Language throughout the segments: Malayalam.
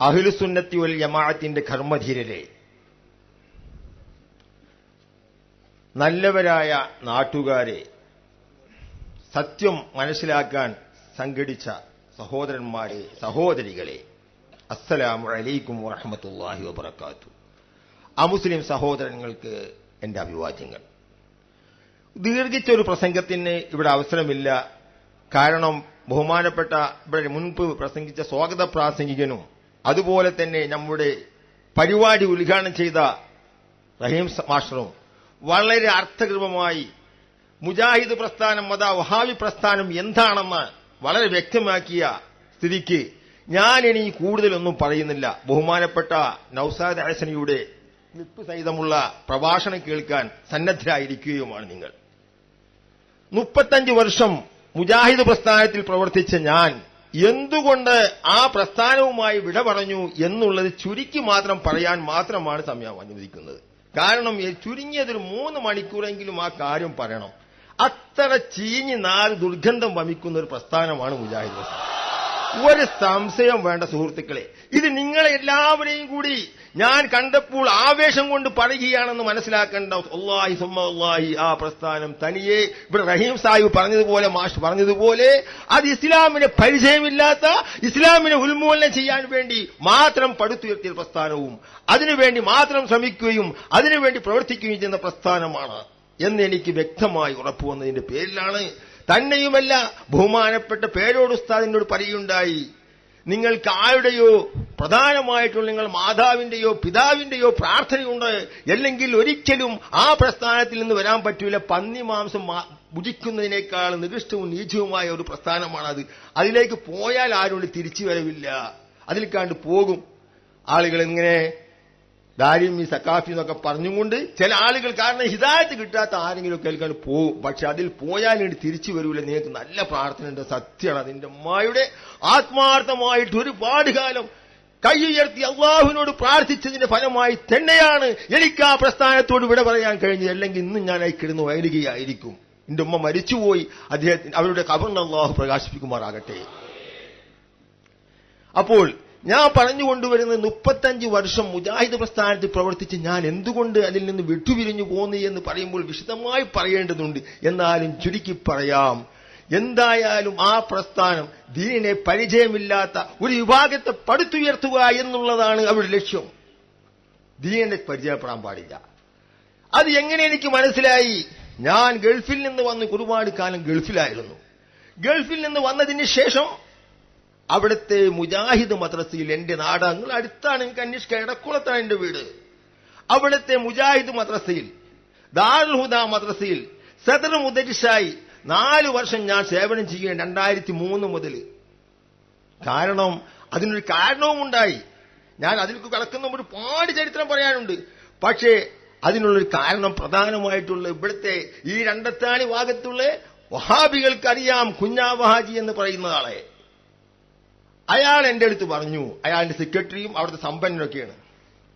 അഹിലുസുന്നത്തി ഒൽ ജമാഅത്തിന്റെ കർമ്മധീരരെ. നല്ലവരായ നാട്ടുകാരെ സത്യം മനസ്സിലാക്കാൻ സംഘടിച്ച സഹോദരന്മാരെ സഹോദരികളെ അസ്സലാമു അലൈക്കും വറഹമത്തല്ലാഹി വബർക്കാത്തു അമുസ്ലിം സഹോദരങ്ങൾക്ക് എന്റെ അഭിവാദ്യങ്ങൾ. ദീർഘിച്ചൊരു പ്രസംഗത്തിന് ഇവിടെ അവസരമില്ല. കാരണം ബഹുമാനപ്പെട്ട ഇവിടെ മുൻപ് പ്രസംഗിച്ച സ്വാഗത പ്രാസംഗികനും അതുപോലെ തന്നെ നമ്മുടെ പരിപാടി ഉദ്ഘാടനം ചെയ്ത റഹീം മാഷറും വളരെ അർത്ഥകൃപമായി മുജാഹിദ് പ്രസ്ഥാനം മത വഹാബി പ്രസ്ഥാനം എന്താണെന്ന് വളരെ വ്യക്തമാക്കിയ സ്ഥിതിക്ക് ഞാൻ ഇനി കൂടുതലൊന്നും പറയുന്നില്ല. ബഹുമാനപ്പെട്ട നൌസാദ് ഹസനിയുടെ ക്ലിപ്പ് സഹിതമുള്ള പ്രഭാഷണം കേൾക്കാൻ സന്നദ്ധരായിരിക്കുകയുമാണ് നിങ്ങൾ. മുപ്പത്തഞ്ച് വർഷം മുജാഹിദ് പ്രസ്ഥാനത്തിൽ പ്രവർത്തിച്ച ഞാൻ എന്തുകൊണ്ട് ആ പ്രസ്ഥാനവുമായി വിട പറഞ്ഞു എന്നുള്ളത് ചുരുക്കി മാത്രം പറയാൻ മാത്രമാണ് സമയം അനുവദിക്കുന്നത്. കാരണം ചുരുങ്ങിയതൊരു മൂന്ന് മണിക്കൂറെങ്കിലും ആ കാര്യം പറയണം. അത്ര ചീഞ്ഞ് നാല് ദുർഗന്ധം വമിക്കുന്ന ഒരു പ്രസ്ഥാനമാണ് മുജാഹിദ് പ്രസ്ഥാനം ഒരു സംശയം വേണ്ട സുഹൃത്തുക്കളെ. ഇത് നിങ്ങളെ എല്ലാവരെയും കൂടി ഞാൻ കണ്ടപ്പോൾ ആവേശം കൊണ്ട് പറയുകയാണെന്ന് മനസ്സിലാക്കേണ്ട ഒല്ലാഹി സുമ്മല്ലാഹി ആ പ്രസ്ഥാനം തനിയെ ഇവിടെ റഹീം സാഹിബ് പറഞ്ഞതുപോലെ മാഷ് പറഞ്ഞതുപോലെ അത് ഇസ്ലാമിന് പരിചയമില്ലാത്ത ഇസ്ലാമിനെ ഉന്മൂലനം ചെയ്യാൻ വേണ്ടി മാത്രം പടുത്തുയർത്തിയ പ്രസ്ഥാനവും അതിനുവേണ്ടി മാത്രം ശ്രമിക്കുകയും അതിനുവേണ്ടി പ്രവർത്തിക്കുകയും ചെയ്യുന്ന പ്രസ്ഥാനമാണ് എന്ന് എനിക്ക് വ്യക്തമായി ഉറപ്പു വന്നതിന്റെ പേരിലാണ് തന്നെയുമല്ല ബഹുമാനപ്പെട്ട പേരോട് ഉസ്താദിനോട് പറയുണ്ടായി നിങ്ങൾക്ക് ആരുടെയോ പ്രധാനമായിട്ടുള്ള നിങ്ങൾ മാതാവിന്റെയോ പിതാവിന്റെയോ പ്രാർത്ഥനയുണ്ട് അല്ലെങ്കിൽ ഒരിക്കലും ആ പ്രസ്ഥാനത്തിൽ നിന്ന് വരാൻ പറ്റൂല പന്നി മാംസം ഭുജിക്കുന്നതിനേക്കാൾ നികൃഷ്ടവും നീചവുമായ ഒരു പ്രസ്ഥാനമാണത്. അതിലേക്ക് പോയാൽ ആരോട് തിരിച്ചു വരവില്ല. അതിൽ കണ്ട് പോകും. ആളുകൾ ഇങ്ങനെ ദാരിം ഈ സക്കാഫി എന്നൊക്കെ പറഞ്ഞുകൊണ്ട് ചില ആളുകൾ കാരണം ഹിദായത്ത് കിട്ടാത്ത ആരെങ്കിലും കേൾക്കാൻ പോകും പക്ഷെ അതിൽ പോയാൽ ഇനി തിരിച്ചു വരൂല. നിങ്ങൾക്ക് നല്ല പ്രാർത്ഥന ഉണ്ട് സത്യമാണ്. അതിന്റെ അമ്മയുടെ ആത്മാർത്ഥമായിട്ട് ഒരുപാട് കാലം കൈയുയർത്തി അള്ളാഹുവിനോട് പ്രാർത്ഥിച്ചതിന്റെ ഫലമായി തന്നെയാണ് എനിക്ക് ആ പ്രസ്ഥാനത്തോട് വിട പറയാൻ കഴിഞ്ഞത്. അല്ലെങ്കിൽ ഇന്നും ഞാൻ കിടന്നു വയലുകയായിരിക്കും. എന്റെ ഉമ്മ മരിച്ചുപോയി. അദ്ദേഹത്തിന് അവരുടെ കബറിന് അള്ളാഹു പ്രകാശിപ്പിക്കുമാറാകട്ടെ. അപ്പോൾ ഞാൻ പറഞ്ഞുകൊണ്ടുവരുന്നത് മുപ്പത്തഞ്ച് വർഷം മുജാഹിദ് പ്രസ്ഥാനത്തിൽ പ്രവർത്തിച്ച് ഞാൻ എന്തുകൊണ്ട് അതിൽ നിന്ന് വിട്ടുപിരിഞ്ഞു പോന്നു എന്ന് പറയുമ്പോൾ വിശദമായി പറയേണ്ടതുണ്ട്. എന്നാലും ചുരുക്കി പറയാം. എന്തായാലും ആ പ്രസ്ഥാനം ദീനിനെ പരിചയമില്ലാത്ത ഒരു വിഭാഗത്തെ പടുത്തുയർത്തുക എന്നുള്ളതാണ് അവരുടെ ലക്ഷ്യം. ദീനിനെ പരിചയപ്പെടാൻ പാടില്ല. അത് എങ്ങനെ എനിക്ക് മനസ്സിലായി? ഞാൻ ഗൾഫിൽ നിന്ന് വന്ന് ഒരുപാട് കാലം ഗൾഫിലായിരുന്നു. ഗൾഫിൽ നിന്ന് വന്നതിന് ശേഷം അവിടുത്തെ മുജാഹിദ് മദ്രസയിൽ എന്റെ നാട് നിങ്ങൾ അടുത്താണ്. എനിക്ക് അന്വേഷിക്കാൻ ഇടക്കുളത്താണ് എന്റെ വീട്. അവിടുത്തെ മുജാഹിദ് മദ്രസയിൽ ദാറുൽ ഹുദ മദ്രസയിൽ സദർ മുദരിഷായി നാല് വർഷം ഞാൻ സേവനം ചെയ്യുകയാണ് രണ്ടായിരത്തി മൂന്ന് മുതൽ. കാരണം അതിനൊരു കാരണവും ഉണ്ടായി ഞാൻ അതിൽ കിടക്കുന്ന ഒരുപാട് ചരിത്രം പറയാനുണ്ട്. പക്ഷേ അതിനുള്ളൊരു കാരണം പ്രധാനമായിട്ടുള്ള ഇവിടുത്തെ ഈ രണ്ടത്താണി ഭാഗത്തുള്ള വഹാബികൾക്കറിയാം കുഞ്ഞാവഹാജി എന്ന് പറയുന്ന ആളെ. അയാൾ എന്റെ അടുത്ത് പറഞ്ഞു അയാളുടെ സെക്രട്ടറിയും അവിടുത്തെ സമ്പന്നനൊക്കെയാണ്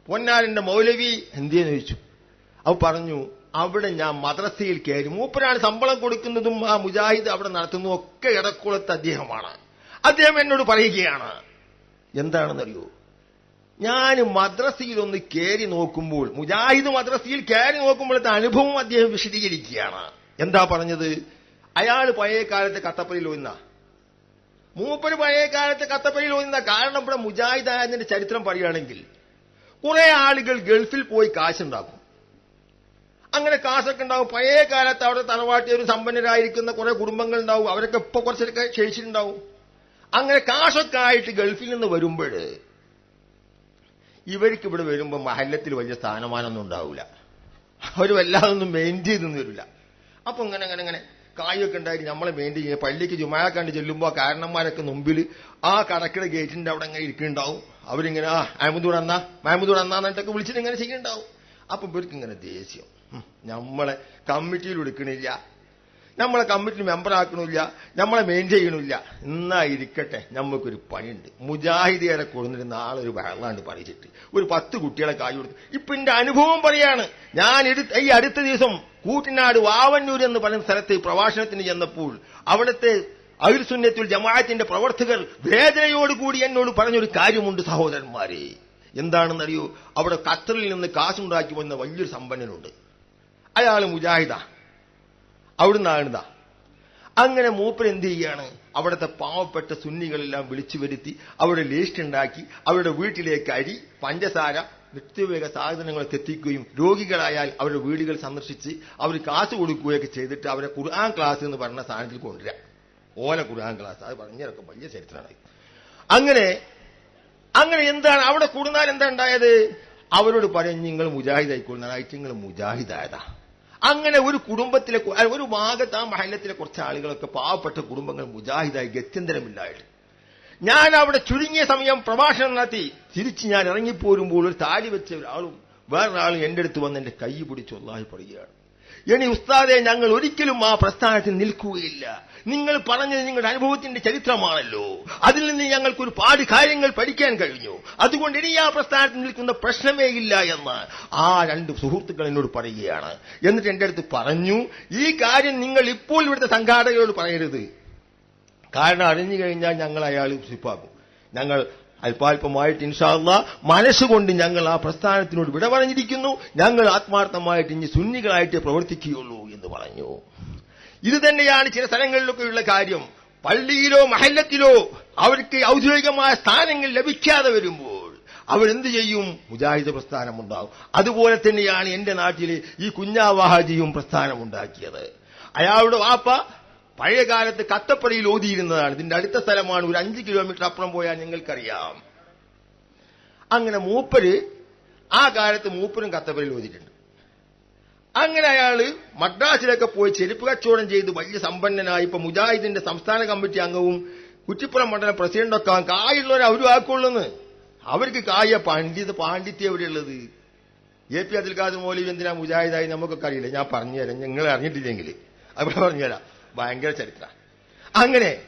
പൊന്നാരന്റെ മൗലവി എന്തിയെന്ന് ചോദിച്ചു. അവ പറഞ്ഞു അവിടെ ഞാൻ മദ്രസയിൽ കയറി മൂപ്പരാണ് ശമ്പളം കൊടുക്കുന്നതും ആ മുജാഹിദ് അവിടെ നടത്തുന്നതും ഒക്കെ ഇടക്കുളത്ത് അദ്ദേഹമാണ്. അദ്ദേഹം എന്നോട് പറയുകയാണ് എന്താണെന്നറിയോ? ഞാൻ മദ്രസയിൽ ഒന്ന് കയറി നോക്കുമ്പോൾ മുജാഹിദ് മദ്രസയിൽ കയറി നോക്കുമ്പോഴത്തെ അനുഭവം അദ്ദേഹം വിശദീകരിക്കുകയാണ്. എന്താ പറഞ്ഞത്? അയാൾ പഴയ കാലത്തെ കത്തപ്പലിൽ ഒന്ന മൂപ്പര് പഴയ കാലത്ത് കത്തപ്പലിൽ ഒന്ന കാരണം ഇവിടെ മുജാഹിദായതിന്റെ ചരിത്രം പറയുകയാണെങ്കിൽ കുറെ ആളുകൾ ഗൾഫിൽ പോയി കാശുണ്ടാക്കും. അങ്ങനെ കാശൊക്കെ ഉണ്ടാവും. പഴയ കാലത്ത് അവിടെ തറവാട്ടി ഒരു സമ്പന്നരായിരിക്കുന്ന കുറെ കുടുംബങ്ങൾ ഉണ്ടാവും. അവരൊക്കെ ഇപ്പൊ കുറച്ചൊക്കെ ക്ഷയിച്ചിട്ടുണ്ടാവും അങ്ങനെ കാശൊക്കെ ആയിട്ട് ഗൾഫിൽ നിന്ന് വരുമ്പോൾ ഇവർക്ക് ഇവിടെ വരുമ്പോൾ മഹല്ലത്തിൽ വലിയ സ്ഥാനമാനമൊന്നും ഉണ്ടാവില്ല അവർ വല്ലാതൊന്നും മെയിൻ ചെയ്തൊന്നും വരില്ല. അപ്പൊ ഇങ്ങനെ അങ്ങനെ ഇങ്ങനെ കായൊക്കെ ഉണ്ടായിട്ട് നമ്മളെ മെയിന്റെയിൻ ചെയ്യുക. പള്ളിക്ക് ജുമാക്കാണ്ട് കണ്ട് ചെല്ലുമ്പോൾ കാരണന്മാരൊക്കെ മുമ്പിൽ ആ കടക്കിട ഗേറ്റിന്റെ അവിടെ ഇങ്ങനെ ഇരിക്കുന്നുണ്ടാവും. അവരിങ്ങനെ ആ അഹമ്മദൂർ അന്നാ മഹമ്മദൂർ അന്നാന്നിട്ടൊക്കെ വിളിച്ചിട്ട് ഇങ്ങനെ ചെയ്യുന്നുണ്ടാവും. അപ്പൊ ഇവർക്ക് ഇങ്ങനെ ദേഷ്യം. നമ്മളെ കമ്മിറ്റിയിൽ എടുക്കണില്ല നമ്മളെ കമ്മിറ്റി മെമ്പർ ആക്കണില്ല നമ്മളെ മെയിൻ ചെയ്യണില്ല. എന്നാ ഇരിക്കട്ടെ നമുക്കൊരു പണിയുണ്ട്. മുജാഹിദിയരെ കൊടുത്തിട്ട് നാളെ ഒരു വെള്ളാണ്ട് പറിച്ചിട്ട് ഒരു പത്ത് കുട്ടികളെ കായ് കൊടുത്തു. ഇപ്പൊ എന്റെ അനുഭവം പറയാണ്. ഞാൻ ഈ അടുത്ത ദിവസം കൂട്ടിനാട് വാവന്നൂർ എന്ന് പറയുന്ന സ്ഥലത്ത് പ്രഭാഷണത്തിന് ചെന്നപ്പോൾ അവിടുത്തെ അഹിൽ സുന്നത്തുൽ ജമാഅത്തിന്റെ പ്രവർത്തകർ വേദനയോടുകൂടി എന്നോട് പറഞ്ഞൊരു കാര്യമുണ്ട് സഹോദരന്മാരെ. എന്താണെന്നറിയോ? അവിടെ ഖത്തറിൽ നിന്ന് കാശുണ്ടാക്കി വന്ന വലിയൊരു സമ്പന്നനുണ്ട്. അയാൾ മുജാഹിദ അവിടുന്നാണിതാ. അങ്ങനെ മൂപ്പൻ എന്ത് ചെയ്യാണ്? അവിടുത്തെ പാവപ്പെട്ട സുന്നികളെല്ലാം വിളിച്ചു വരുത്തി അവിടെ ലിസ്റ്റ് ഉണ്ടാക്കി അവരുടെ വീട്ടിലേക്ക് അരി പഞ്ചസാര നിത്യവേഗ സാധനങ്ങളൊക്കെ എത്തിക്കുകയും രോഗികളായാൽ അവരുടെ വീടുകൾ സന്ദർശിച്ച് അവർ കാശ് കൊടുക്കുകയൊക്കെ ചെയ്തിട്ട് അവരെ ഖുർആൻ ക്ലാസ് എന്ന് പറഞ്ഞ സാധനത്തിൽ കൊണ്ടുവരാം ഓല ഖുർആൻ ക്ലാസ് അത് പറഞ്ഞതൊക്കെ വലിയ ചരിത്രമാണ്. അങ്ങനെ അങ്ങനെ എന്താണ്? അവിടെ കൂടുന്നാൽ എന്താ ഉണ്ടായത്? അവരോട് പറയും നിങ്ങൾ മുജാഹിദായിക്കൊള്ളുന്നതായിട്ട് നിങ്ങൾ മുജാഹിദായതാ. അങ്ങനെ ഒരു കുടുംബത്തിലെ ഒരു ഭാഗത്ത് ആ മഹല്ലത്തിലെ കുറച്ച് ആളുകളൊക്കെ പാവപ്പെട്ട കുടുംബങ്ങൾ മുജാഹിദായി ഗത്യന്തരമില്ലായിട്ട് ഞാൻ അവിടെ ചുരുങ്ങിയ സമയം പ്രഭാഷണം നടത്തി. തിരിച്ച് ഞാൻ ഇറങ്ങിപ്പോരുമ്പോൾ ഒരു താലി വെച്ച ഒരാളും വേറൊരാളും എന്റെ അടുത്ത് വന്ന് എന്റെ കൈ പിടിച്ച് ഒന്നായി പറയുകയാണ്. ഇനി ഉസ്താദെ ഞങ്ങൾ ഒരിക്കലും ആ പ്രസ്ഥാനത്തിൽ നിൽക്കുകയില്ല. നിങ്ങൾ പറഞ്ഞത് നിങ്ങളുടെ അനുഭവത്തിന്റെ ചരിത്രമാണല്ലോ. അതിൽ നിന്ന് ഞങ്ങൾക്ക് ഒരുപാട് കാര്യങ്ങൾ പഠിക്കാൻ കഴിഞ്ഞു. അതുകൊണ്ട് ഇനി ആ പ്രസ്ഥാനത്തിൽ നിൽക്കുന്ന പ്രശ്നമേ ഇല്ല എന്ന് ആ രണ്ട് സുഹൃത്തുക്കൾ എന്നോട് പറയുകയാണ്. എന്നിട്ട് എന്റെ അടുത്ത് പറഞ്ഞു ഈ കാര്യം നിങ്ങൾ ഇപ്പോൾ ഇവിടുത്തെ സംഘാടകരോട് പറയരുത്. കാരണം അറിഞ്ഞു കഴിഞ്ഞാൽ ഞങ്ങൾ അയാൾ സിപ്പാക്കും ഞങ്ങൾ അല്പാൽപമായിട്ട് ഇൻഷാല്ല മനസ്സുകൊണ്ട് ഞങ്ങൾ ആ പ്രസ്ഥാനത്തിനോട് വിട പറഞ്ഞിരിക്കുന്നു ഞങ്ങൾ ആത്മാർത്ഥമായിട്ട് ഇനി സുന്നികളായിട്ട് പ്രവർത്തിക്കുകയുള്ളൂ എന്ന് പറഞ്ഞു. ഇത് തന്നെയാണ് ചില സ്ഥലങ്ങളിലൊക്കെയുള്ള കാര്യം. പള്ളിയിലോ മഹല്ലത്തിലോ അവർക്ക് ഔദ്യോഗികമായ സ്ഥാനങ്ങൾ ലഭിക്കാതെ വരുമ്പോൾ അവരെന്ത് ചെയ്യും? മുജാഹിദ് പ്രസ്ഥാനം ഉണ്ടാകും. അതുപോലെ തന്നെയാണ് എന്റെ നാട്ടിൽ ഈ കുഞ്ഞാവാഹാജിയും പ്രസ്ഥാനമുണ്ടാക്കിയത് അയാളുടെ വാപ്പ പഴയ കാലത്ത് കത്തപ്പടിയിൽ ഓതിയിരുന്നതാണ്. ഇതിന്റെ അടുത്ത സ്ഥലമാണ് ഒരു അഞ്ച് കിലോമീറ്റർ അപ്പുറം പോയാൽ നിങ്ങൾക്കറിയാം. അങ്ങനെ മൂപ്പര് ആ കാലത്ത് മൂപ്പരും കത്തപ്പടിയിൽ ഓതിയിട്ടുണ്ട്. അങ്ങനെ അയാൾ മദ്രാസിലൊക്കെ പോയി ചെരുപ്പ് കച്ചവടം ചെയ്ത് വലിയ സമ്പന്നനായി ഇപ്പൊ മുജാഹിദിന്റെ സംസ്ഥാന കമ്മിറ്റി അംഗവും കുറ്റിപ്പുറം മണ്ഡലം പ്രസിഡന്റൊക്കെ കായുള്ളവരെ അവരും ആക്കുള്ളെന്ന്. അവർക്ക് കായ പണ്ഡിത പാണ്ഡിത്യം എവിടെയുള്ളത്? എ പി അബ്ദുൽ ഖാദർ മൗലവി എന്തിനാ മുജാഹിദായി? നമുക്കൊക്കെ അറിയില്ല. ഞാൻ പറഞ്ഞുതരാം. നിങ്ങൾ അറിഞ്ഞിട്ടില്ലെങ്കിൽ. അവിടെ പറഞ്ഞുതരാം. ഭയങ്കര ചരിത്ര. അങ്ങനെ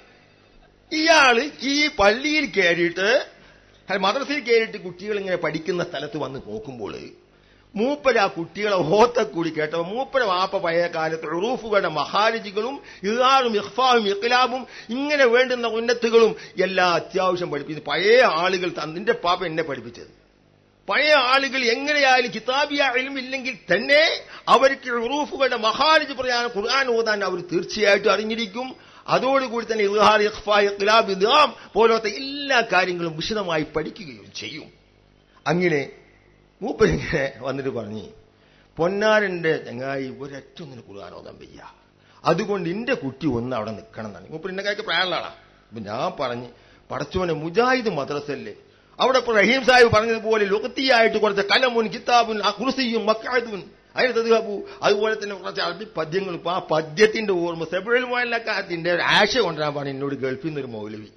ഇയാൾ ഈ പള്ളിയിൽ കയറിയിട്ട് മദ്രസയിൽ കയറിയിട്ട് കുട്ടികൾ ഇങ്ങനെ പഠിക്കുന്ന സ്ഥലത്ത് വന്ന് നോക്കുമ്പോൾ മൂപ്പര് ആ കുട്ടികളെ ഓത്ത കൂടി കേട്ടപ്പോൾ മൂപ്പര വാപ്പ പഴയ കാലത്ത് റൂഫുകളുടെ മഹാരജികളും ഇറാറും ഇഹ്ഫാവും ഇഖ്ലാബും ഇങ്ങനെ വേണ്ടുന്ന ഉന്നത്തുകളും എല്ലാ അത്യാവശ്യം പഠിപ്പിച്ചു. പഴയ ആളുകൾ തന്നിന്റെ പാപ്പ എന്നെ പഠിപ്പിച്ചത്. പഴയ ആളുകൾ എങ്ങനെയായാലും കിതാബിയ ഇല്ലെങ്കിൽ തന്നെ അവർക്ക് ഉറൂഫുകളുടെ മഹാരജ് പറയാൻ ഖുർആൻ ഓതാൻ അവർ തീർച്ചയായിട്ടും അറിഞ്ഞിരിക്കും. അതോടുകൂടി തന്നെ ഇഖ്ലാബ് ഇദാം പോലത്തെ എല്ലാ കാര്യങ്ങളും വിശദമായി പഠിക്കുകയും ചെയ്യും. അങ്ങനെ മൂപ്പരിങ്ങനെ വന്നിട്ട് പറഞ്ഞു പൊന്നാരന്റെ ചങ്ങായി ഒരൊറ്റ ഒന്നിന് ഖുർആൻ ഓതാൻ വയ്യ. അതുകൊണ്ട് എന്റെ കുട്ടി ഒന്ന് അവിടെ നിൽക്കണം എന്നാണ്. മൂപ്പർ എന്നെ കാര്യം പ്രായമുള്ള ആളാ. ഞാൻ പറഞ്ഞ് പടച്ചോനെ മുജാഹിദ് മദ്രസല്ലേ അവിടെ റഹീം സാഹിബ് പറഞ്ഞതുപോലെ ലുഗത്തിയായിട്ട് കുറച്ച് കലമുൻ കിതാബുൻ ആ കുർസിയും മക്കാദുൻ അതിന് തദ്ഹാബു. അതുപോലെ തന്നെ കുറച്ച് അറബി പദ്യങ്ങൾ. ആ പദ്യത്തിന്റെ ഓർമ്മ സെബുൽ ഒരു ആശ കൊണ്ടുവരാൻ പറഞ്ഞു എന്നോട് ഗൾഫിൽ നിന്നൊരു മൗലവി.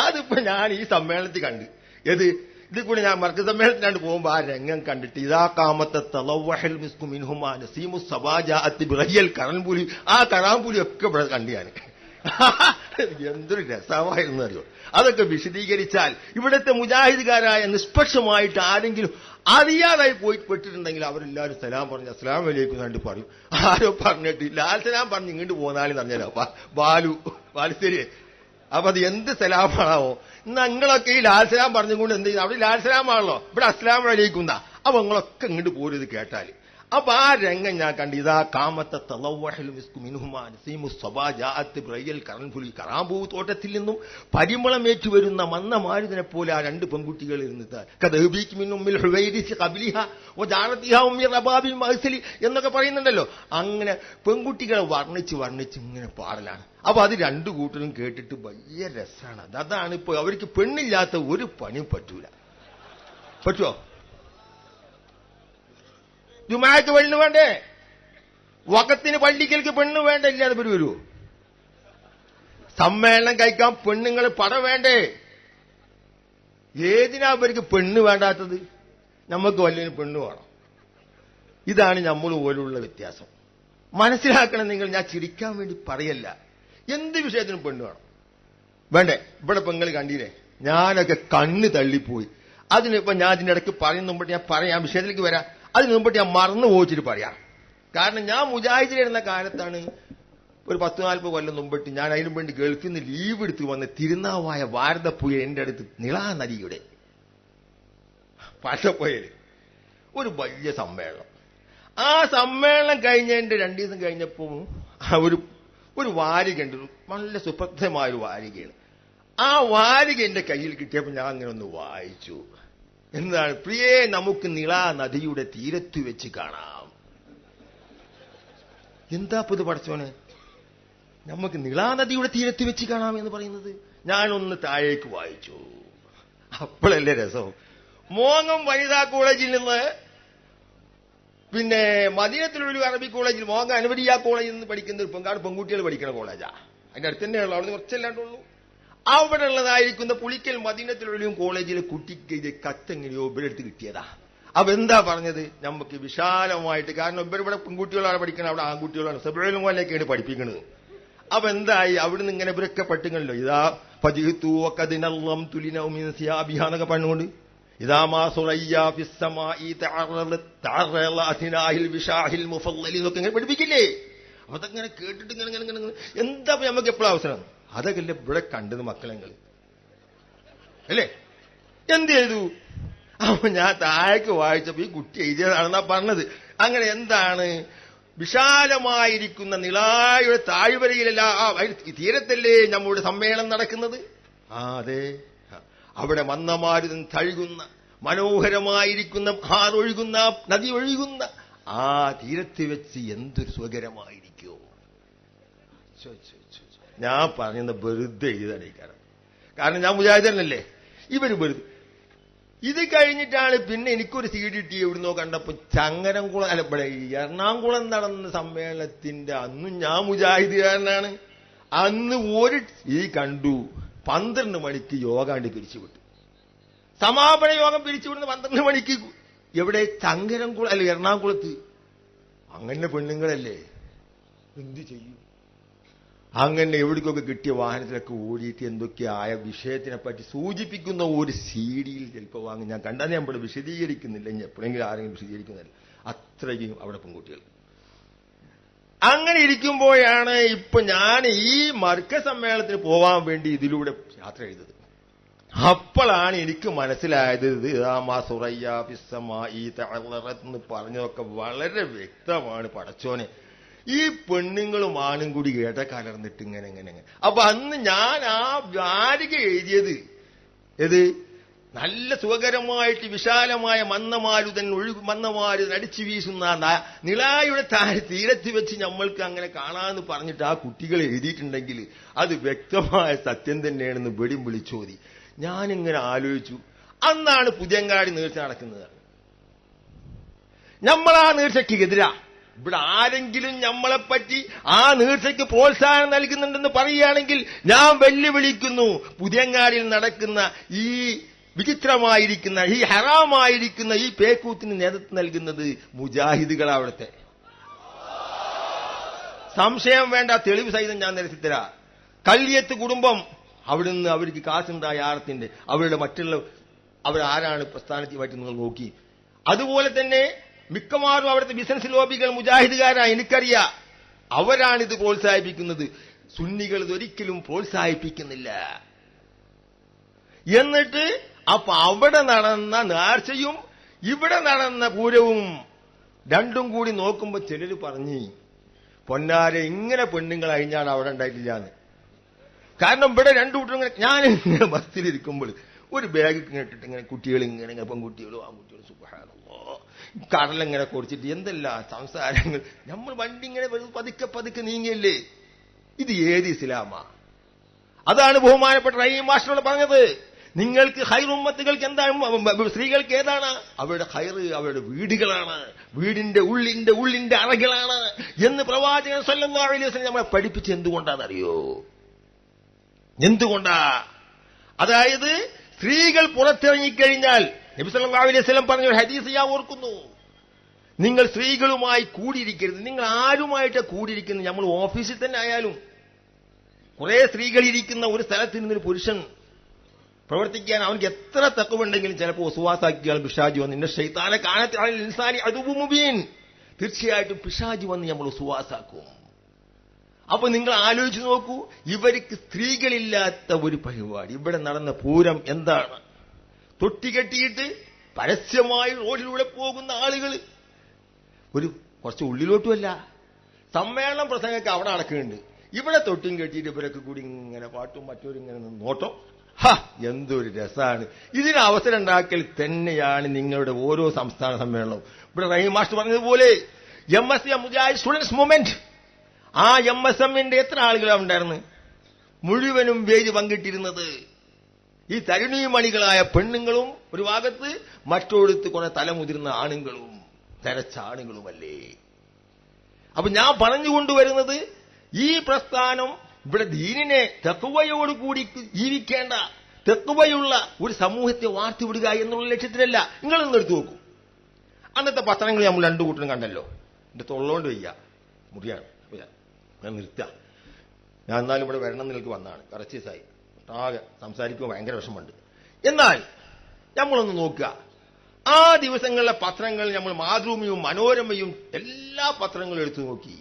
അതിപ്പോ ഞാൻ ഈ സമ്മേളനത്തിൽ കണ്ട്. ഏത്? ഇത് കൂടി ഞാൻ മർക്ക സമ്മേളനത്തിനാണ്ട് പോകുമ്പോ ആ രംഗം കണ്ടിട്ട് ഇതാ കാമത്തെ തലവഹൽ മിസ്കു മിൻഹുമാ നസീമു സബാജാഅത്തി ബിറഹിയൽ കറൻപുലി. ആ കറാമ്പുലി ഒക്കെ ഇവിടെ കണ്ടു ഞാൻ. എന്തൊരു രസമായിരുന്നു അറിയോ? അതൊക്കെ വിശദീകരിച്ചാൽ ഇവിടുത്തെ മുജാഹിദുകാരായ നിഷ്പക്ഷമായിട്ട് ആരെങ്കിലും അറിയാതായി പോയി പെട്ടിട്ടുണ്ടെങ്കിൽ അവരെല്ലാവരും സലാം പറഞ്ഞു അസ്ലാം വലൈക്കും കണ്ട് പറയും. ആരോ പറഞ്ഞിട്ട് ലാൽ സലാം പറഞ്ഞ് ഇങ്ങോട്ട് പോന്നാലും പറഞ്ഞല്ലോ. ബാലു ബാലുശ്ശേരി അപ്പൊ അത് എന്ത് സലാമാണാവോ? നിങ്ങളൊക്കെ ഈ ലാൽസലാം പറഞ്ഞുകൊണ്ട് എന്ത് ചെയ്യുന്നു? അവിടെ ലാൽസലാമാണല്ലോ ഇവിടെ അസ്ലാം വലൈക്കുന്ന അപ്പൊ നിങ്ങളൊക്കെ ഇങ്ങോട്ട് പോരും ഇത് കേട്ടാൽ അപ്പൊ ആ രംഗം ഞാൻ കണ്ടു ഇതാ കാമത്തെ കറൻപുലി കറാമ്പൂ തോട്ടത്തിൽ നിന്നും പരിമളമേറ്റു വരുന്ന മന്ന മാരുതനെ പോലെ ആ രണ്ട് പെൺകുട്ടികൾ ഇരുന്നിട്ട് എന്നൊക്കെ പറയുന്നുണ്ടല്ലോ. അങ്ങനെ പെൺകുട്ടികളെ വർണിച്ച് വർണിച്ച് ഇങ്ങനെ പാടലാണ്. അപ്പൊ അത് രണ്ടു കൂട്ടരും കേട്ടിട്ട് വലിയ രസമാണ് അതാണ് ഇപ്പൊ അവർക്ക് പെണ്ണില്ലാത്ത ഒരു പണി പറ്റൂല. പറ്റുമോ ജുമാക്ക് പെണ്ണ് വേണ്ടേ? വകത്തിന് പള്ളിക്കൽക്ക് പെണ്ണ് വേണ്ട? ഇല്ലാതെ പേര് സമ്മേളനം കഴിക്കാൻ പെണ്ണുങ്ങൾ പട വേണ്ടേ? ഏതിനാ പേർക്ക് പെണ്ണ് വേണ്ടാത്തത്? നമുക്ക് വല്ലതിന് പെണ്ണ് വേണം. ഇതാണ് നമ്മൾ പോലുള്ള വ്യത്യാസം. മനസ്സിലാക്കണം നിങ്ങൾ ഞാൻ ചിരിക്കാൻ വേണ്ടി പറയല്ല. എന്ത് വിഷയത്തിനും പെണ്ണ് വേണം. വേണ്ടേ? ഇവിടെ പെങ്ങൾ കണ്ടില്ലേ? ഞാനൊക്കെ കണ്ണ് തള്ളിപ്പോയി. അതിനിപ്പോ ഞാൻ അതിന്റെ ഇടയ്ക്ക് പറയുന്നുമ്പോൾ ഞാൻ പറയാം വിഷയത്തിലേക്ക് വരാം. അതിന് മുമ്പ് ഞാൻ മറന്നു പോയിച്ചിട്ട് പറയാം കാരണം ഞാൻ മുജാഹിദിലിരുന്ന കാലത്താണ് ഒരു പത്ത് നാൽപ്പത് കൊല്ലം മുമ്പിട്ട് ഞാൻ അതിനു വേണ്ടി ഗൾഫിൽ നിന്ന് ലീവ് എടുത്ത് വന്ന് തിരുനാവായ വാരതപ്പുയ എന്റെ അടുത്ത് നിളാ നദിയുടെ പഴപ്പുയൽ ഒരു വലിയ സമ്മേളനം. ആ സമ്മേളനം കഴിഞ്ഞതിന്റെ രണ്ടു ദിവസം കഴിഞ്ഞപ്പോ ആ ഒരു ഒരു വാരിക ഉണ്ട്. നല്ല സുപ്രസിദ്ധമായ ഒരു വാരികയാണ്. ആ വാരിക എന്റെ കയ്യിൽ കിട്ടിയപ്പോൾ ഞാൻ അങ്ങനെ ഒന്ന് വായിച്ചു. എന്താണ് പ്രിയേ നമുക്ക് നിള നദിയുടെ തീരത്ത് വെച്ച് കാണാം. എന്താ പുത് പഠിച്ചോനെ നമുക്ക് നിളാ നദിയുടെ തീരത്ത് വെച്ച് കാണാം എന്ന് പറയുന്നത്. ഞാനൊന്ന് താഴേക്ക് വായിച്ചു. അപ്പോഴല്ലേ രസം. മോങ്ങം വനിതാ കോളേജിൽ നിന്ന് പിന്നെ മദീനത്തിലൊരു അറബി കോളേജിൽ മോങ്ങ അനുവദിയ കോളേജിൽ നിന്ന് പഠിക്കുന്ന ഒരു പെങ്കാട് പെൺകുട്ടികൾ പഠിക്കുന്ന കോളേജാ. അതിന്റെ അടുത്ത് തന്നെയുള്ള അവിടെ കുറച്ചല്ലാണ്ടുള്ളൂ അവിടെ ഉള്ളതായിരിക്കുന്ന പുളിക്കൽ മദീനത്തിലൊരു കോളേജിലെ കുട്ടിക്ക് ഇത് കത്തെങ്ങനെയോ ഇവരെടുത്ത് കിട്ടിയതാ. അപ്പൊ എന്താ പറഞ്ഞത്? നമുക്ക് വിശാലമായിട്ട് കാരണം ഇവരിവിടെ പെൺകുട്ടികളാണ് പഠിക്കുന്നത് അവിടെ ആൺകുട്ടികളാണ്. സെബ്രയിലും പോലെയൊക്കെയാണ് പഠിപ്പിക്കുന്നത് അപ്പൊ എന്തായി അവിടുന്ന് ഇങ്ങനെ ഇവരൊക്കെ പറ്റുന്നല്ലോ ഇതാ പജിത്തു സിയാബിഹ എന്നൊക്കെ പറഞ്ഞുകൊണ്ട്. ഇതാ ഇങ്ങനെ പഠിപ്പിക്കില്ലേ? അപ്പൊ അതങ്ങനെ കേട്ടിട്ട് ഇങ്ങനെ ഇങ്ങനെ ഇങ്ങനെ എന്താ നമുക്ക് എപ്പോഴും അവസരം? അതൊക്കെ അല്ലേ ഇവിടെ കണ്ടത് മക്കളെങ്ങൾ അല്ലേ? എന്ത് ചെയ്തു? അപ്പൊ ഞാൻ താഴേക്ക് വായിച്ചപ്പോ ഈ കുട്ടി എഴുതിയതാണെന്നാ പറഞ്ഞത്. അങ്ങനെ എന്താണ്? വിശാലമായിരിക്കുന്ന നിളായുടെ താഴ്വരയിലല്ല തീരത്തല്ലേ നമ്മുടെ സമ്മേളനം നടക്കുന്നത്? ആ അതെ. അവിടെ മന്നമാരുതൻ തഴുകുന്ന മനോഹരമായിരിക്കുന്ന ആറൊഴുകുന്ന നദി ഒഴുകുന്ന ആ തീരത്ത് വെച്ച് എന്തൊരു സുഖകരമായിരിക്കും. ഞാൻ പറഞ്ഞത് വെറുതെ എഴുതടിക്കണം കാരണം ഞാൻ മുജാഹിദനല്ലേ? ഇവർ വെറുതെ ഇത് കഴിഞ്ഞിട്ടാണ് പിന്നെ എനിക്കൊരു സി ഡി ടി എവിടുന്നോ കണ്ടപ്പോ ചങ്ങരംകുളം അല്ല ഇവിടെ എറണാകുളം നടന്ന സമ്മേളനത്തിന്റെ അന്നും ഞാൻ മുജാഹിദുകാരനാണ്. അന്ന് ഒരു ഈ കണ്ടു പന്ത്രണ്ട് മണിക്ക് യോഗ കണ്ട് പിരിച്ചുവിട്ടു. സമാപന യോഗം പിരിച്ചുവിടുന്ന പന്ത്രണ്ട് മണിക്ക് എവിടെ? ചങ്കരംകുളം അല്ല എറണാകുളത്ത്. അങ്ങനെ പെണ്ണുങ്ങളല്ലേ? എന്ത് ചെയ്യും? അങ്ങനെ എവിടേക്കൊക്കെ കിട്ടിയ വാഹനത്തിലൊക്കെ ഓടിയിട്ട് എന്തൊക്കെയായ വിഷയത്തിനെ പറ്റി സൂചിപ്പിക്കുന്ന ഒരു സീഡിയിൽ ചിലപ്പോൾ വാങ്ങി ഞാൻ കണ്ടാൽ ഞാൻ ഇവിടെ വിശദീകരിക്കുന്നില്ല. ഇനി എപ്പോഴെങ്കിലും ആരെങ്കിലും വിശദീകരിക്കുന്നില്ല അത്രയും അവിടെ പെൺകുട്ടികൾ. അങ്ങനെ ഇരിക്കുമ്പോഴാണ് ഇപ്പൊ ഞാൻ ഈ മർക്ക സമ്മേളനത്തിന് പോവാൻ വേണ്ടി ഇതിലൂടെ യാത്ര ചെയ്തത്. അപ്പോഴാണ് എനിക്ക് മനസ്സിലായത് എന്ന് പറഞ്ഞതൊക്കെ വളരെ വ്യക്തമാണ് പടച്ചോനെ. ഈ പെണ്ണുങ്ങളും ആണും കൂടി ഇട കലർന്നിട്ട് ഇങ്ങനെ ഇങ്ങനെ ഇങ്ങനെ. അപ്പൊ അന്ന് ഞാൻ ആ വാരിക എഴുതിയത് ഏത്? നല്ല സുഖകരമായിട്ട് വിശാലമായ മന്നമാരുതൻ ഒഴുകു മന്നമാരുതൻ അടിച്ചു വീശുന്ന നിളായുടെ താഴെ തീരത്ത് വെച്ച് നമ്മൾക്ക് അങ്ങനെ കാണാമെന്ന് പറഞ്ഞിട്ട് ആ കുട്ടികൾ എഴുതിയിട്ടുണ്ടെങ്കിൽ അത് വ്യക്തമായ സത്യം തന്നെയാണെന്ന് വെടിയും വിളിച്ചോതി ഞാനിങ്ങനെ ആലോചിച്ചു. അന്നാണ് പുതിയങ്കാടി നീർച്ച നടക്കുന്നത്. നമ്മൾ ആ നേർച്ചയ്ക്ക് എതിരാ. ഇവിടെ ആരെങ്കിലും നമ്മളെപ്പറ്റി ആ നീർച്ചയ്ക്ക് പ്രോത്സാഹനം നൽകുന്നുണ്ടെന്ന് പറയുകയാണെങ്കിൽ ഞാൻ വെല്ലുവിളിക്കുന്നു. പുതിയങ്ങാടിയിൽ നടക്കുന്ന ഈ വിചിത്രമായിരിക്കുന്ന ഈ ഹറാമായിരിക്കുന്ന ഈ പേക്കൂത്തിന് നേതൃത്വം നൽകുന്നത് മുജാഹിദുകൾ അവിടുത്തെ. സംശയം വേണ്ട തെളിവ് സഹിതം ഞാൻ നിരസിത്തരാ കല്യത്ത് കുടുംബം അവിടുന്ന് അവർക്ക് കാശുണ്ടായ ആറത്തിന്റെ അവരുടെ മറ്റുള്ള അവരാരാണ് പ്രസ്ഥാനത്തിൽ നിങ്ങൾ നോക്കി. അതുപോലെ തന്നെ മിക്കവാറും അവിടുത്തെ ബിസിനസ് ലോബികൾ മുജാഹിദുകാരാ എനിക്കറിയാം. അവരാണിത് പ്രോത്സാഹിപ്പിക്കുന്നത്. സുന്നികൾ ഇതൊരിക്കലും പ്രോത്സാഹിപ്പിക്കുന്നില്ല. എന്നിട്ട് അപ്പൊ അവിടെ നടന്ന നേർച്ചയും ഇവിടെ നടന്ന പൂരവും രണ്ടും കൂടി നോക്കുമ്പോ ചിലർ പറഞ്ഞു പൊന്നാരെ ഇങ്ങനെ പെണ്ണുങ്ങൾ അഴിഞ്ഞാണ് അവിടെ ഉണ്ടായിട്ടില്ല കാരണം ഇവിടെ രണ്ടു കൂട്ടരും ഇങ്ങനെ ഞാൻ ബസ്സിലിരിക്കുമ്പോൾ ഒരു ബാഗ് ഇട്ടിട്ട് ഇങ്ങനെ കുട്ടികൾ ഇങ്ങനെ പെൺകുട്ടികളും ആൺകുട്ടികളും സുഖാണല്ലോ കടലിങ്ങനെ കുറിച്ചിട്ട് എന്തെല്ലാം സംസാരങ്ങൾ? നമ്മൾ വണ്ടി ഇങ്ങനെ പതുക്കെ പതുക്കെ നീങ്ങിയല്ലേ? ഇത് ഏത് ഇസ്ലാമാ? അതാണ് ബഹുമാനപ്പെട്ട റഹീം മാഷനോട് പറഞ്ഞത്. നിങ്ങൾക്ക് ഹൈറുമ്മത്തുകൾക്ക് എന്താണ് സ്ത്രീകൾക്ക് ഏതാണ്? അവരുടെ ഹൈറ് അവരുടെ വീടുകളാണ്. വീടിന്റെ ഉള്ളിന്റെ ഉള്ളിന്റെ അറകളാണ്. എന്ന് പ്രവാചകൻ വസല്ലം നമ്മളെ പഠിപ്പിച്ച് എന്തുകൊണ്ടാണെന്നറിയോ? എന്തുകൊണ്ടാ? അതായത് സ്ത്രീകൾ പുറത്തിറങ്ങിക്കഴിഞ്ഞാൽ നബി സല്ലല്ലാഹു അലൈഹി പറഞ്ഞ ഒരു ഹദീസ് ഞാൻ ഓർക്കുന്നു. നിങ്ങൾ സ്ത്രീകളുമായി കൂടിയിരിക്കരുത്. നിങ്ങൾ ആരുമായിട്ട് കൂടിയിരിക്കുന്നത് നമ്മൾ ഓഫീസിൽ തന്നെ ആയാലും. കുറെ സ്ത്രീകൾ ഇരിക്കുന്ന ഒരു സ്ഥലത്ത് നിന്നൊരു പുരുഷൻ പ്രവർത്തിക്കാൻ അവൻക്ക് എത്ര തക്കവുണ്ടെങ്കിലും ചിലപ്പോൾ സുവാസാക്കിയാൽ പിഷാജി വന്ന് നിന്റെ ഷെയ്ത്താനെ കാണത്തിൽ ഇൻസാനി അതുമുബീൻ തീർച്ചയായിട്ടും പിഷാജി വന്ന് നമ്മൾ ഒസുവാസാക്കും അപ്പൊ നിങ്ങൾ ആലോചിച്ച് നോക്കൂ ഇവർക്ക് സ്ത്രീകളില്ലാത്ത ഒരു പരിപാടി. ഇവിടെ നടന്ന പൂരം എന്താണ്? തൊട്ടികെട്ടിയിട്ട് പരസ്യമായി റോഡിലൂടെ പോകുന്ന ആളുകൾ ഒരു കുറച്ച് ഉള്ളിലോട്ടുമല്ല. സമ്മേളനം പ്രസംഗമൊക്കെ അവിടെ നടക്കുന്നുണ്ട്. ഇവിടെ തൊട്ടും കെട്ടിയിട്ട് ഇവരൊക്കെ കൂടി ഇങ്ങനെ പാട്ടും മറ്റൊരു ഇങ്ങനെ നോട്ടോ. ഹ എന്തൊരു രസമാണ് ഇതിന് അവസരം ഉണ്ടാക്കൽ തന്നെയാണ് നിങ്ങളുടെ ഓരോ സംസ്ഥാന സമ്മേളനവും. ഇവിടെ റഹീം മാസ്റ്റർ പറഞ്ഞതുപോലെ M S M Mujahid students movement ആ എം എസ് എമ്മിന്റെ എത്ര ആളുകളാണ് ഉണ്ടായിരുന്നു? മുഴുവനും വേദി പങ്കിട്ടിരുന്നത്. ഈ തരുണീമണികളായ പെണ്ണുങ്ങളും ഒരു ഭാഗത്ത് മറ്റൊടുത്ത് കുറെ തലമുതിർന്ന ആണുങ്ങളും തരച്ച ആണുങ്ങളുമല്ലേ? അപ്പൊ ഞാൻ പറഞ്ഞുകൊണ്ടുവരുന്നത് ഈ പ്രസ്ഥാനം ഇവിടെ ദീനിനെ തെക്കുവയോടുകൂടി ജീവിക്കേണ്ട തെക്കുവയുള്ള ഒരു സമൂഹത്തെ വാർത്തിവിടുക എന്നുള്ള ലക്ഷ്യത്തിലല്ല. നിങ്ങൾ എടുത്തു നോക്കൂ. അന്നത്തെ പത്രങ്ങൾ നമ്മൾ രണ്ടു കൂട്ടരും കണ്ടല്ലോ. എന്റെ തൊള്ളോണ്ട് വയ്യ. മുറിയാണ്. ഞാൻ നിർത്ത ഞാൻ എന്നാലും ഇവിടെ വരണം നിനക്ക് വന്നാണ്. കുറച്ച് ദിവസമായി ആകെ സംസാരിക്കുമ്പോൾ ഭയങ്കര വിഷമമുണ്ട്. എന്നാൽ നമ്മളൊന്ന് നോക്കുക. ആ ദിവസങ്ങളിലെ പത്രങ്ങൾ നമ്മൾ മാതൃഭൂമിയും മനോരമയും എല്ലാ പത്രങ്ങളും എടുത്തു നോക്കി.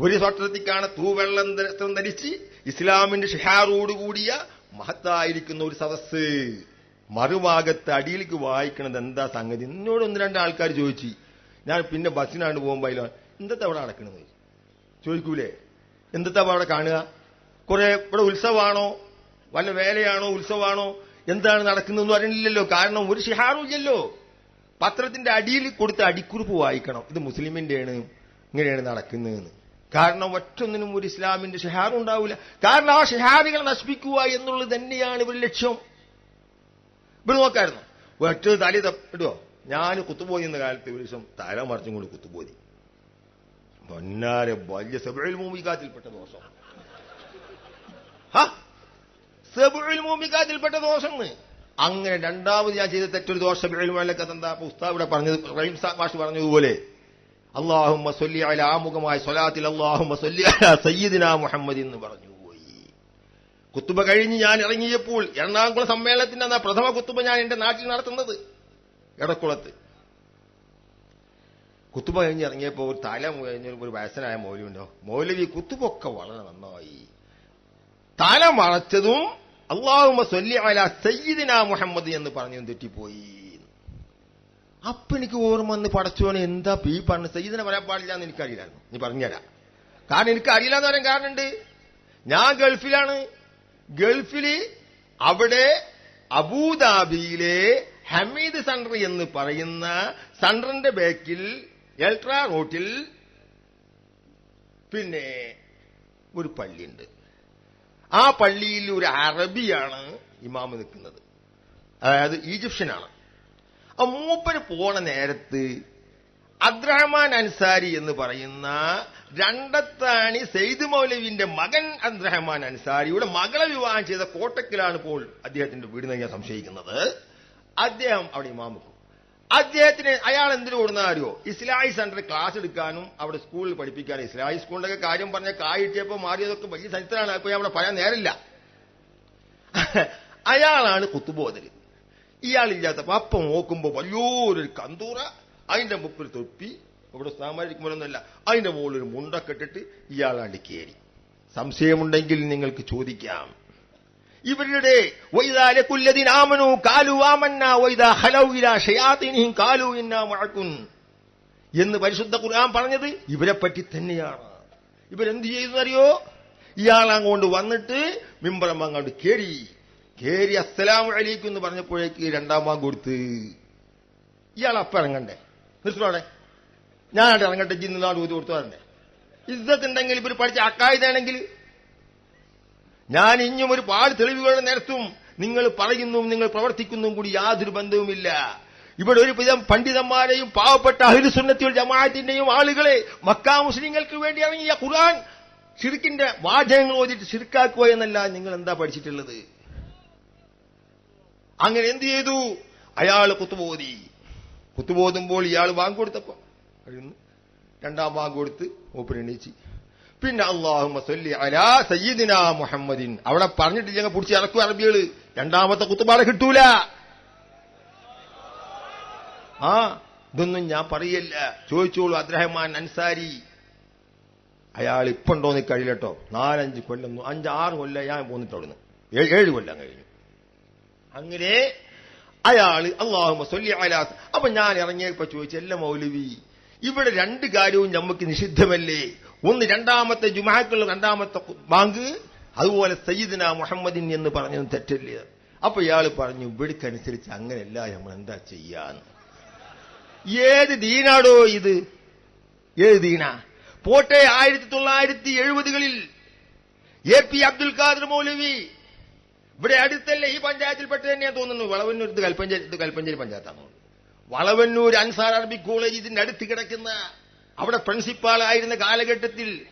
ഒരു സ്വട്ടത്തിക്കാണ് തൂവെള്ളം വസ്ത്രം ധരിച്ച് ഇസ്ലാമിന്റെ ഷിഹാറോടുകൂടിയ മഹത്തായിരിക്കുന്ന ഒരു സദസ് മറുഭാഗത്ത് അടിയിലേക്ക് വായിക്കണത് എന്താ സംഗതി? എന്നോട് ഒന്ന് രണ്ട് ആൾക്കാർ ചോദിച്ചു. ഞാൻ പിന്നെ ബസ്സിനാണ് പോകുമ്പോൾ എന്താ എന്തത്തെ അവിടെ നടക്കണത്? ചോദിക്കൂലേ? എന്താ അവിടെ കാണുക? കുറെ ഇവിടെ ഉത്സവമാണോ വല്ല വേലയാണോ? ഉത്സവമാണോ എന്താണ് നടക്കുന്നതെന്ന് അറിയണില്ലല്ലോ. കാരണം ഒരു ഷിഹാറും ഇല്ലല്ലോ. പത്രത്തിന്റെ അടിയിൽ കൊടുത്ത അടിക്കുറിപ്പ് വായിക്കണം. ഇത് മുസ്ലിമിന്റെയാണ്. ഇങ്ങനെയാണ് നടക്കുന്നതെന്ന്. കാരണം ഒറ്റൊന്നിനും ഒരു ഇസ്ലാമിന്റെ ഷിഹാറും ഉണ്ടാവില്ല കാരണം ആ ഷിഹാറുകളെ നശിപ്പിക്കുക എന്നുള്ളത് തന്നെയാണ് ഇവർ ലക്ഷ്യം. ഇവർ നോക്കായിരുന്നു. ഒറ്റ തലി തപ്പിടുവോ ഞാൻ കുത്തുപോയി എന്ന കാലത്ത് ഒരു ദിവസം തല മറിച്ചും കൊണ്ട് കുത്തുപോയി പൊന്നാരെ വലിയ സെബിൾ മൂമികാത്തിൽപ്പെട്ട ദോഷം. സെബിൾ മൂമികാത്തിൽപ്പെട്ട ദോഷം അങ്ങനെ രണ്ടാമത് ഞാൻ ചെയ്ത തെറ്റൊരു ദോഷം എഴുമാലൊക്കെ എന്താ? ഉസ്താവ് ഇവിടെ പറഞ്ഞത് റഹീം മാഷ് പറഞ്ഞതുപോലെ അള്ളാഹുമ്മ സൊല്ലി അല ആമുഖമായ സ്വലാത്തിൽ അള്ളാഹുമ്മ സൊല്ലി സയ്യിദിന മുഹമ്മദ് എന്ന് പറഞ്ഞു പോയി. കുത്തുബ കഴിഞ്ഞ് ഞാൻ ഇറങ്ങിയപ്പോൾ എറണാകുളം സമ്മേളനത്തിന്റെ പ്രഥമ കുത്തുബ ഞാൻ എന്റെ നാട്ടിൽ നടത്തുന്നത്. എടക്കുളത്ത്. കുത്തുബ കഴിഞ്ഞ് ഇറങ്ങിയപ്പോൾ ഒരു തല കഴിഞ്ഞ ഒരു വയസ്സനായ മൗലവിണ്ടോ മൗലവി കുത്തുബൊക്കെ വളരെ നന്നായി. തല മറച്ചതും അള്ളാഹുമ സൊല്ലി സയ്യിദിന മുഹമ്മദ് എന്ന് പറഞ്ഞു തെറ്റിപ്പോയി. അപ്പൊ എനിക്ക് ഓർമ്മ വന്ന് പടച്ചോനെ എന്താ ഈ പറഞ്ഞ? സയ്യിദിനെ പറയാൻ പാടില്ല എന്ന് എനിക്കറിയില്ലായിരുന്നു. നീ പറഞ്ഞുതരാം. കാരണം എനിക്ക് അറിയില്ല എന്ന് പറയാൻ കാരണമുണ്ട്. ഞാൻ ഗൾഫിലാണ്. ഗൾഫിൽ അവിടെ അബൂദാബിയിലെ ഹമീദ് സെന്റർ എന്ന് പറയുന്ന സെന്ററിന്റെ ബാക്കിൽ എൽട്രാ റോട്ടിൽ പിന്നെ ഒരു പള്ളിയുണ്ട്. ആ പള്ളിയിൽ ഒരു അറബിയാണ് ഇമാമ് നിൽക്കുന്നത്. അതായത് ഈജിപ്ഷ്യനാണ്. ആ മൂപ്പര് പോണ നേരത്ത് അബ്ദുറഹ്മാൻ അൻസാരി എന്ന് പറയുന്ന രണ്ടത്താണി സെയ്ദ് മൗലവിന്റെ മകൻ അബ്ദുറഹ്മാൻ അൻസാരിയുടെ മകളെ വിവാഹം ചെയ്ത കോട്ടക്കിലാണ് ഇപ്പോൾ അദ്ദേഹത്തിന്റെ വീട് ഞാൻ സംശയിക്കുന്നത്. അദ്ദേഹം അവിടെ ഇമാമുക്കും അദ്ദേഹത്തിന് അയാൾ എന്തിനു കൊടുന്നാരോ ഇസ്ലാഹി സെന്ററിൽ ക്ലാസ് എടുക്കാനും അവിടെ സ്കൂളിൽ പഠിപ്പിക്കാനും. ഇസ്ലാഹി സ്കൂളിന്റെ കാര്യം പറഞ്ഞ കായിട്ടിയപ്പോ മാറിയതൊക്കെ വലിയ ചരിത്രമാണ് അപ്പൊ അവിടെ പറയാൻ നേരില്ല അയാളാണ് കുത്തുബോധകൻ. ഇയാളില്ലാത്തപ്പോ അപ്പം നോക്കുമ്പോ വലിയൊരു കന്തൂറ അതിന്റെ മുപ്പിൽ തൊപ്പി ഇവിടെ സ്ഥാമാരിക്കുമ്പോഴൊന്നുമല്ല അതിന്റെ മുകളിൽ മുണ്ടൊക്കെ ഇട്ടിട്ട് ഇയാളാണ്ട് കയറി. സംശയമുണ്ടെങ്കിൽ നിങ്ങൾക്ക് ചോദിക്കാം. ഇവരുടെ വൈദാ കാലു ഇന്ന എന്ന് പരിശുദ്ധ ഖുർആൻ പറഞ്ഞത് ഇവരെ പറ്റി തന്നെയാണ്. ഇവരെന്ത് ചെയ്തെന്നറിയോ ഇയാളങ്ങോട്ട് വന്നിട്ട് മിമ്പറം അങ്ങോട്ട് കേറി. കേറി അസ്സലാം അലൈക്കും എന്ന് പറഞ്ഞപ്പോഴേക്ക് രണ്ടാം ബാങ്ക് കൊടുത്ത്. ഇയാൾ അപ്പം ഇറങ്ങണ്ടേ? നിർത്തോടെ ഞാനായിട്ട് ഇറങ്ങട്ടെ ജിന്ന് ഊതി കൊടുത്തു വരണ്ടേ? ഇതൊക്കെ ഉണ്ടെങ്കിൽ ഇവർ പഠിച്ച അക്കായതാണെങ്കിൽ ഞാൻ ഇനിയും ഒരു പാട് തെളിവുകളുടെ നേരത്തും നിങ്ങൾ പറയുന്നതും നിങ്ങൾ പ്രവർത്തിക്കുന്നതും കൂടി യാതൊരു ബന്ധവുമില്ല. ഇവിടെ ഒരു വിധം പണ്ഡിതന്മാരെയും പാവപ്പെട്ട സുന്നത്തിൽ ജമാഅത്തിന്റെയും ആളുകളെ മക്ക മുസ്ലിങ്ങൾക്ക് വേണ്ടി ഇറങ്ങിയ ഖുർആൻ ഷിർക്കിന്റെ വാചകങ്ങൾ ഓതിട്ട് ഷിർക്കാക്കുക എന്നല്ല നിങ്ങൾ എന്താ പഠിച്ചിട്ടുള്ളത്? അങ്ങനെ എന്ത് ചെയ്തു? അയാൾ കുത്തുബോധി. കുത്തുബോധുമ്പോൾ ഇയാൾ വാങ്ങ് കൊടുത്തപ്പോ അവിടുന്ന് രണ്ടാം വാങ്ങ് കൊടുത്ത് മൂപ്പര് എണീച്ച്. പിന്നെ അള്ളാഹുമ്മ സല്ലി അലാ സയ്യിദിന മുഹമ്മദിൻ. അവിടെ പറഞ്ഞിട്ട് ഞങ്ങൾ പിടിച്ച് ഇറക്കും അറബികൾ. രണ്ടാമത്തെ കുത്തുപാട കിട്ടൂല. ആ ഇതൊന്നും ഞാൻ പറയല്ല. ചോദിച്ചോളൂ അബ്രഹ്മാൻ അൻസാരി. അയാൾ ഇപ്പൊ ഉണ്ടോന്ന് കഴിയില്ലട്ടോ നാലഞ്ച് കൊല്ലം അഞ്ച് ആറ് കൊല്ലം ഞാൻ പോന്നിട്ട് അവിടുന്ന്. ഏഴ് കൊല്ലം കഴിഞ്ഞു. അങ്ങനെ അയാൾ അള്ളാഹു സൊല്ലി അലാസ് അപ്പൊ ഞാൻ ഇറങ്ങിയപ്പോ ചോദിച്ചു എല്ലാ മൗലവി ഇവിടെ രണ്ട് കാര്യവും നമുക്ക് നിഷിദ്ധമല്ലേ? ഒന്ന് രണ്ടാമത്തെ ജുമാക്കുള്ള രണ്ടാമത്തെ ബാങ്ക് അതുപോലെ സയ്യിദിന മുഹമ്മദിൻ എന്ന് പറഞ്ഞത് തെറ്റില്ല? അപ്പൊ ഇയാൾ പറഞ്ഞു ഇവിടുക്കനുസരിച്ച് അങ്ങനെയല്ല നമ്മൾ എന്താ ചെയ്യാന്ന്. ഏത് ദീനാടോ ഇത്? ഏത് ദീന? പോട്ടെ ആയിരത്തി തൊള്ളായിരത്തി എഴുപതുകളിൽ എ പി അബ്ദുൽ ഖാദർ മൗലവി. ഇവിടെ അടുത്തല്ലേ ഈ പഞ്ചായത്തിൽപ്പെട്ട് തന്നെയാണ് തോന്നുന്നു. വളവന്നൂർ ഇത് കൽപ്പഞ്ചേരി ഇത് കൽപ്പഞ്ചേരി പഞ്ചായത്താണ് വളവന്നൂർ അൻസാർ അറബി കോളേജ് ഇതിന്റെ അടുത്ത് കിടക്കുന്ന അവിടെ പ്രിൻസിപ്പാളായിരുന്ന കാലഘട്ടത്തിൽ